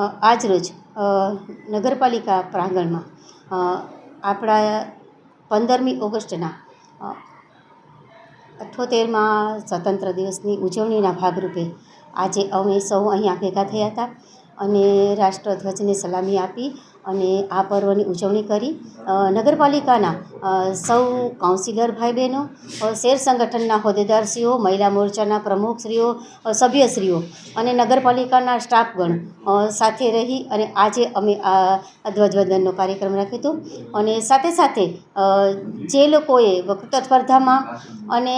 આજરોજ નગરપાલિકા પ્રાંગણમાં આપણા પંદરમી ઓગસ્ટના અઠ્ઠોતેરમાં સ્વતંત્ર દિવસની ઉજવણીના ભાગરૂપે આજે અમે સૌ અહીંયા ભેગા થયા હતા. અને રાષ્ટ્રધ્વજને સલામી આપી અને આ પર્વની ઉજવણી કરી. નગરપાલિકાના સૌ કાઉન્સિલર ભાઈ બહેનો શેર સંગઠનના હોદ્દેદારશ્રીઓ, મહિલા મોરચાના પ્રમુખશ્રીઓ સભ્યશ્રીઓ અને નગરપાલિકાના સ્ટાફગણ સાથે રહી અને આજે અમે આ ધ્વજવંદનનો કાર્યક્રમ રાખ્યો હતો. અને સાથે સાથે જે લોકોએ વક્તૃત્વ સ્પર્ધામાં અને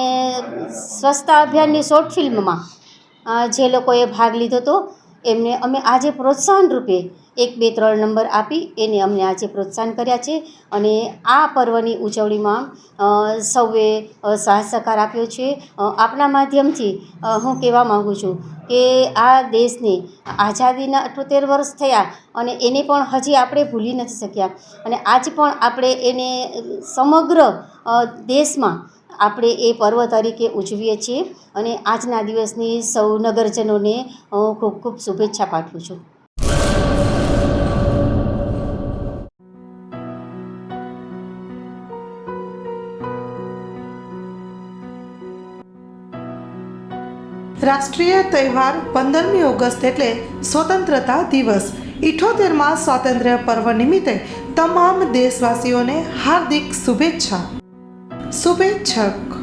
સ્વચ્છતા અભિયાનની શોર્ટ ફિલ્મમાં જે લોકોએ ભાગ લીધો હતો એમને અમે આજે પ્રોત્સાહન રૂપે એક, બે, ત્રણ નંબર આપી એને અમને આજે પ્રોત્સાહન કર્યા છે અને આ પર્વની ઉજવણીમાં સૌએ સાહસ સહકાર આપ્યો છે. આપના માધ્યમથી હું કહેવા માગું છું કે આ દેશને આઝાદીના અઠ્ઠોતેર વર્ષ થયા અને એને પણ હજી આપણે ભૂલી નથી શક્યા. અને આજ પણ આપણે એને સમગ્ર દેશમાં આપણે એ પર્વ તરીકે ઉજવીએ છીએ અને આજના દિવસની સૌ નગરજનોને હું ખૂબ ખૂબ શુભેચ્છા પાઠવું છું. રાષ્ટ્રીય તહેવાર પંદરમી ઓગસ્ટ એટલે સ્વતંત્રતા દિવસ. ઇઠોતેરમાં સ્વાતંત્ર્ય પર્વ નિમિત્તે તમામ દેશવાસીઓને હાર્દિક શુભેચ્છા. શુભેચ્છક